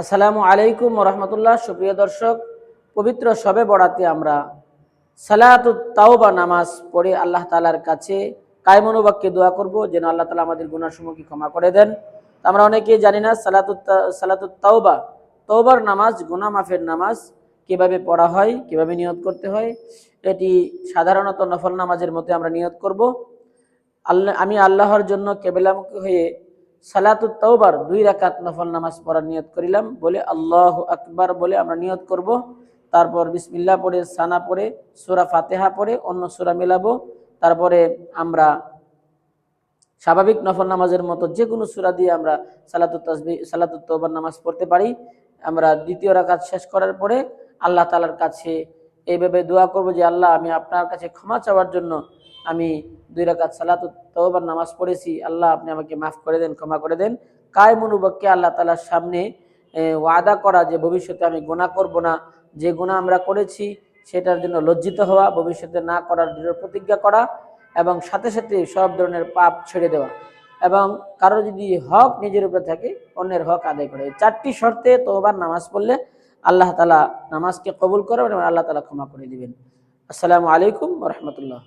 আসসালামু আলাইকুম রহমতুল্লাহ। সুপ্রিয় দর্শক, পবিত্র সবে বড়াতে আমরা সালাতুত তাওবা নামাজ পড়ে আল্লাহ তালার কাছে কায়মনোবাক্যে দোয়া করব। যেন আল্লাহ তালা আমাদের গুণাসমূহকে ক্ষমা করে দেন। আমরা অনেকেই জানি না সালাতুত সালাতুত তাওবা, তওবার নামাজ গুনা মাফের নামাজ কীভাবে পড়া হয়, কীভাবে নিয়ত করতে হয়, এটি সাধারণত নফল নামাজের মতো আমরা নিয়ত করব। আল্লাহ, আমি আল্লাহর জন্য কেবেলামুখী হয়ে সালাতুত তওবার, দুই রাকাত নফল নামাজ পড়ার নিয়ত করিলাম, বলে আল্লাহ আকবার বলে আমরা নিয়ত করব। তারপর বিসমিল্লাহ পড়ে, সানা পড়ে, সুরা ফাতেহা পড়ে, অন্য সুরা মেলাবো। তারপরে আমরা স্বাভাবিক নফল নামাজের মতো যে কোনো সুরা দিয়ে আমরা সালাতুত তাসবি সালাতুত তওবার নামাজ পড়তে পারি। আমরা দ্বিতীয় রাকাত শেষ করার পরে আল্লাহ তালার কাছে এইভাবে দোয়া করব যে আল্লাহ, আমি আপনার কাছে ক্ষমা চাওয়ার জন্য আমি দুই রাকাত সালাত তওবার নামাজ পড়েছি। আল্লাহ, আপনি আমাকে মাফ করে দেন, ক্ষমা করে দেন। কায় মনুবককে আল্লাহ তালার সামনে ওয়াদা করা যে ভবিষ্যতে আমি গুনাহ করব না, যে গুনাহ আমরা করেছি সেটার জন্য লজ্জিত হওয়া, ভবিষ্যতে না করার দৃঢ় প্রতিজ্ঞা করা এবং সাথে সাথে সব ধরনের পাপ ছেড়ে দেওয়া এবং কারও যদি হক নিজের উপরে থাকে, অন্যের হক আদায় করে। চারটি শর্তে তোবার নামাজ পড়লে আল্লাহ তালা নামাজকে কবুল করবেন এবং আল্লাহ তালা ক্ষমা করে দিবেন। আসসালামু আলাইকুম রহমতুল্লাহ।